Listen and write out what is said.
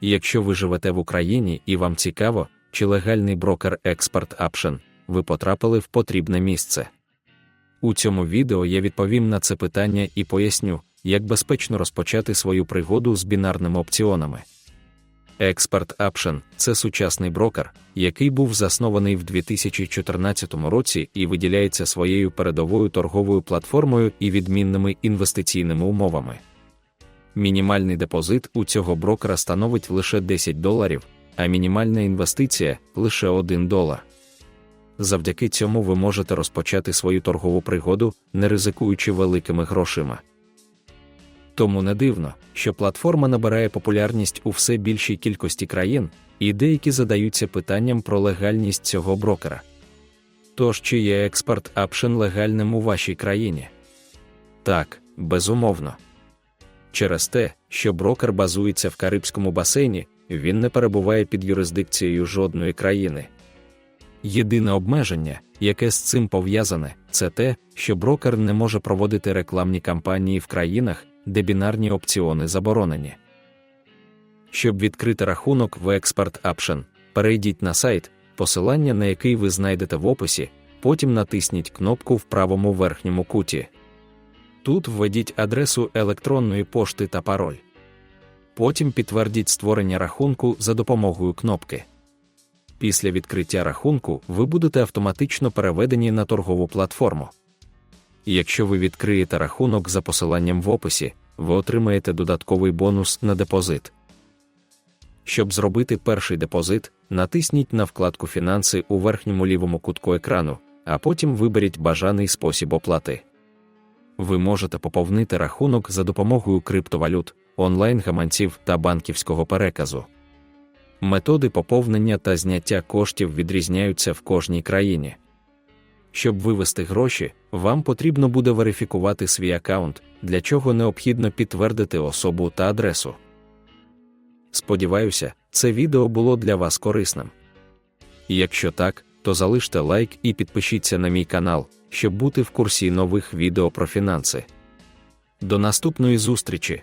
Якщо ви живете в Україні і вам цікаво, чи легальний брокер Expert Option, ви потрапили в потрібне місце. У цьому відео я відповім на це питання і поясню, як безпечно розпочати свою пригоду з бінарними опціонами. Expert Option – це сучасний брокер, який був заснований в 2014 році і виділяється своєю передовою торговою платформою і відмінними інвестиційними умовами. Мінімальний депозит у цього брокера становить лише 10 доларів, а мінімальна інвестиція лише 1 долар. Завдяки цьому ви можете розпочати свою торгову пригоду, не ризикуючи великими грошима. Тому не дивно, що платформа набирає популярність у все більшій кількості країн, і деякі задаються питанням про легальність цього брокера. Тож, чи є експорт Option легальним у вашій країні? Так, безумовно. Через те, що брокер базується в Карибському басейні, він не перебуває під юрисдикцією жодної країни. Єдине обмеження, яке з цим пов'язане, це те, що брокер не може проводити рекламні кампанії в країнах, де бінарні опціони заборонені. Щоб відкрити рахунок в Expert Option, перейдіть на сайт, посилання на який ви знайдете в описі, потім натисніть кнопку в правому верхньому куті. Тут введіть адресу електронної пошти та пароль. Потім підтвердіть створення рахунку за допомогою кнопки. Після відкриття рахунку ви будете автоматично переведені на торгову платформу. Якщо ви відкриєте рахунок за посиланням в описі, ви отримаєте додатковий бонус на депозит. Щоб зробити перший депозит, натисніть на вкладку Фінанси у верхньому лівому кутку екрану, а потім виберіть бажаний спосіб оплати. Ви можете поповнити рахунок за допомогою криптовалют, онлайн-гаманців та банківського переказу. Методи поповнення та зняття коштів відрізняються в кожній країні. Щоб вивести гроші, вам потрібно буде верифікувати свій аккаунт, для чого необхідно підтвердити особу та адресу. Сподіваюся, це відео було для вас корисним. Якщо так, то залиште лайк і підпишіться на мій канал, щоб бути в курсі нових відео про фінанси. До наступної зустрічі!